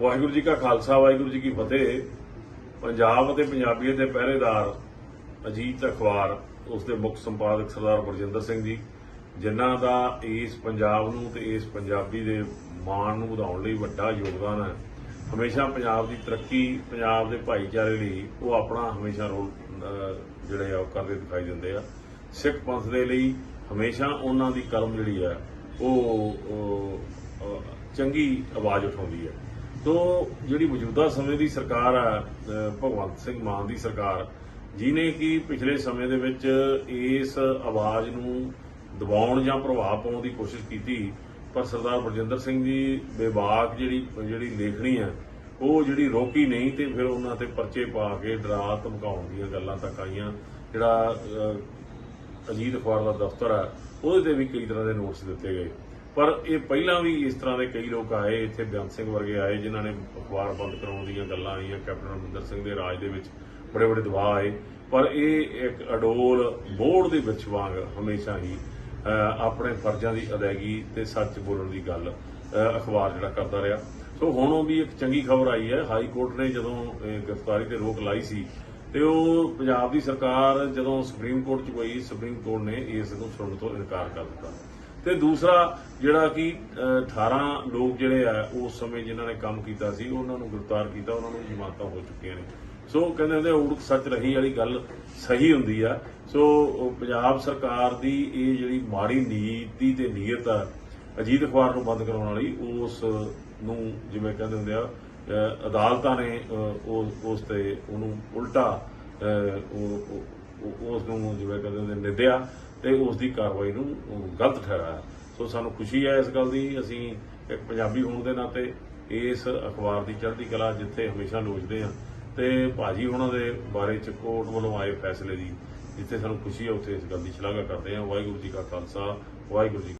ਵਾਹਿਗੁਰੂ ਜੀ ਕਾ ਖਾਲਸਾ, ਵਾਹਿਗੁਰੂ ਜੀ ਕੀ ਫਤਿਹ। ਪੰਜਾਬ ਅਤੇ ਪੰਜਾਬੀਅਤ ਦੇ ਪਹਿਰੇਦਾਰ ਅਜੀਤ ਅਖਬਾਰ, ਉਸ ਦੇ ਮੁੱਖ ਸੰਪਾਦਕ ਸਰਦਾਰ ਬਰਜਿੰਦਰ ਸਿੰਘ ਜੀ, ਜਿਨ੍ਹਾਂ ਦਾ ਇਸ ਪੰਜਾਬ ਨੂੰ ਤੇ ਇਸ ਪੰਜਾਬੀ ਦੇ ਮਾਣ ਨੂੰ ਵਧਾਉਣ ਲਈ ਵੱਡਾ ਯੋਗਦਾਨ ਹੈ। ਹਮੇਸ਼ਾ ਪੰਜਾਬ ਦੀ ਤਰੱਕੀ, ਪੰਜਾਬ ਦੇ ਭਾਈਚਾਰੇ ਲਈ ਉਹ ਆਪਣਾ ਹਮੇਸ਼ਾ ਰੋਲ ਜਿਹੜੇ ਆ, ਉਹ ਕਰਦੇ ਦਿਖਾਈ ਦਿੰਦੇ ਆ। ਸਿੱਖ ਪੰਥ ਦੇ ਲਈ ਹਮੇਸ਼ਾ ਉਹਨਾਂ ਦੀ ਕਲਮ ਜਿਹੜੀ ਆ, ਉਹ ਚੰਗੀ ਆਵਾਜ਼ ਉਠਾਉਂਦੀ ਹੈ ਤੋ ਜਿਹੜੀ ਮੌਜੂਦਾ ਸਮੇਂ ਦੀ ਸਰਕਾਰ ਹੈ ਭਗਵੰਤ ਸਿੰਘ ਮਾਨ ਦੀ ਸਰਕਾਰ ਜਿਨੇ ਕਿ ਪਿਛਲੇ ਸਮੇਂ ਦੇ ਵਿੱਚ ਇਸ ਆਵਾਜ਼ ਨੂੰ ਦਬਾਉਣ ਜਾਂ ਪ੍ਰਭਾਵ ਪਾਉਣ ਦੀ ਕੋਸ਼ਿਸ਼ ਕੀਤੀ, ਪਰ ਸਰਦਾਰ ਬਰਜਿੰਦਰ ਸਿੰਘ ਜੀ ਬੇਬਾਕ ਜਿਹੜੀ ਜਿਹੜੀ ਲੇਖਣੀ ਹੈ ਉਹ ਜਿਹੜੀ ਰੋਕੀ ਨਹੀਂ ਤੇ ਫਿਰ ਉਹਨਾਂ ਤੇ ਪਰਚੇ ਪਾ ਕੇ ਡਰਾ ਧਮਕਾਉਣ ਦੀਆਂ ਗੱਲਾਂ ਤੱਕ ਆਈਆਂ। ਜਿਹੜਾ ਅਜੀਤ ਅਖਬਾਰ ਦਾ ਦਫ਼ਤਰ ਹੈ ਉਹਦੇ ਤੇ ਵੀ ਕਈ ਤਰ੍ਹਾਂ ਦੇ ਨੋਟਸ ਦਿੱਤੇ ਗਏ। ਪਰ ਇਹ ਪਹਿਲਾਂ ਵੀ ਇਸ ਤਰ੍ਹਾਂ ਦੇ ਕਈ ਲੋਕ ਆਏ, ਇੱਥੇ ਬੇਅੰਤ ਸਿੰਘ ਵਰਗੇ ਆਏ, ਜਿਨ੍ਹਾਂ ਨੇ ਅਖਬਾਰ ਬੰਦ ਕਰਾਉਣ ਦੀਆਂ ਗੱਲਾਂ ਆਈਆਂ, ਕੈਪਟਨ ਅਮਰਿੰਦਰ ਸਿੰਘ ਦੇ ਰਾਜ ਦੇ ਵਿੱਚ ਬੜੇ ਬੜੇ ਦਬਾਅ ਆਏ। ਪਰ ਇਹ ਇੱਕ ਅਡੋਲ ਬੋਰਡ ਦੇ ਵਿੱਚ ਵਾਂਗ ਹਮੇਸ਼ਾ ਹੀ ਆਪਣੇ ਫਰਜ਼ਾਂ ਦੀ ਅਦਾਇਗੀ ਤੇ ਸੱਚ ਬੋਲਣ ਦੀ ਗੱਲ ਅਖਬਾਰ ਜਿਹੜਾ ਕਰਦਾ ਰਿਹਾ। ਸੋ ਹੁਣ ਉਹ ਵੀ ਇੱਕ ਚੰਗੀ ਖਬਰ ਆਈ ਹੈ, ਹਾਈ ਕੋਰਟ ਨੇ ਜਦੋਂ ਗ੍ਰਿਫਤਾਰੀ ਤੇ ਰੋਕ ਲਾਈ ਸੀ, ਤੇ ਉਹ ਪੰਜਾਬ ਦੀ ਸਰਕਾਰ ਜਦੋਂ ਸੁਪਰੀਮ ਕੋਰਟ ਚ ਗਈ ਸੁਪਰੀਮ ਕੋਰਟ ਨੇ ਇਸ ਨੂੰ ਸੁਣਨ ਤੋਂ ਇਨਕਾਰ ਕਰ ਦਿੱਤਾ। ਤੇ ਦੂਸਰਾ ਜਿਹੜਾ ਕਿ ਅਹ, 18 ਲੋਕ ਜਿਹੜੇ ਆ ਉਸ ਸਮੇਂ ਜਿਨ੍ਹਾਂ ਨੇ ਕੰਮ ਕੀਤਾ ਸੀ ਉਹਨਾਂ ਨੂੰ ਗ੍ਰਿਫਤਾਰ ਕੀਤਾ ਉਹਨਾਂ ਨੂੰ ਜ਼ਮਾਨਤਾਂ ਹੋ ਚੁੱਕੀਆਂ ਨੇ। ਸੋ ਕਹਿੰਦੇ ਹੁੰਦੇ ਆ, ਉੜਕ ਸੱਚ ਰਹੀ ਵਾਲੀ ਗੱਲ ਸਹੀ ਹੁੰਦੀ ਆ। ਸੋ ਪੰਜਾਬ ਸਰਕਾਰ ਦੀ ਇਹ ਜਿਹੜੀ ਮਾੜੀ ਨੀਤੀ ਤੇ ਨੀਅਤ ਆ ਅਜੀਤ ਅਖਬਾਰ ਨੂੰ ਬੰਦ ਕਰਾਉਣ ਵਾਲੀ ਉਸ ਨੂੰ ਜਿਵੇਂ ਕਹਿੰਦੇ ਹੁੰਦੇ ਆ ਅਦਾਲਤਾਂ ਨੇ ਅਹ, ਉਸ ਉਸ ਤੇ ਉਹਨੂੰ ਉਲਟਾ ਉਸ ਨੂੰ ਜਿਵੇਂ ਕਹਿੰਦੇ ਹੁੰਦੇ ਨਿੰਦਿਆ। ਤੇ ਉਸ ਦੀ ਕਾਰਵਾਈ ਨੂੰ ਗਲਤ ਠਹਿਰਾਇਆ। ਸੋ ਸਾਨੂੰ ਖੁਸ਼ੀ ਹੈ ਇਸ ਗੱਲ ਦੀ। ਅਸੀਂ ਇੱਕ ਪੰਜਾਬੀ ਹੋਣ ਦੇ ਨਾਤੇ ਇਸ ਅਖਬਾਰ ਦੀ ਚੜ੍ਹਦੀ ਕਲਾ ਜਿੱਥੇ ਹਮੇਸ਼ਾ ਲੋਚਦੇ ਆ ਤੇ ਭਾਜੀ ਉਹਨਾਂ ਦੇ ਬਾਰੇ ਚ ਕੋਰਟ ਵੱਲੋਂ ਆਏ ਫੈਸਲੇ ਦੀ, ਜਿੱਥੇ ਸਾਨੂੰ ਖੁਸ਼ੀ ਹੈ ਉੱਥੇ ਇਸ ਗੱਲ ਦੀ ਸ਼ਲਾਘਾ ਕਰਦੇ ਆ ਵਾਹਿਗੁਰੂ ਜੀ ਕਾ ਖਾਲਸਾ, ਵਾਹਿਗੁਰੂ ਜੀ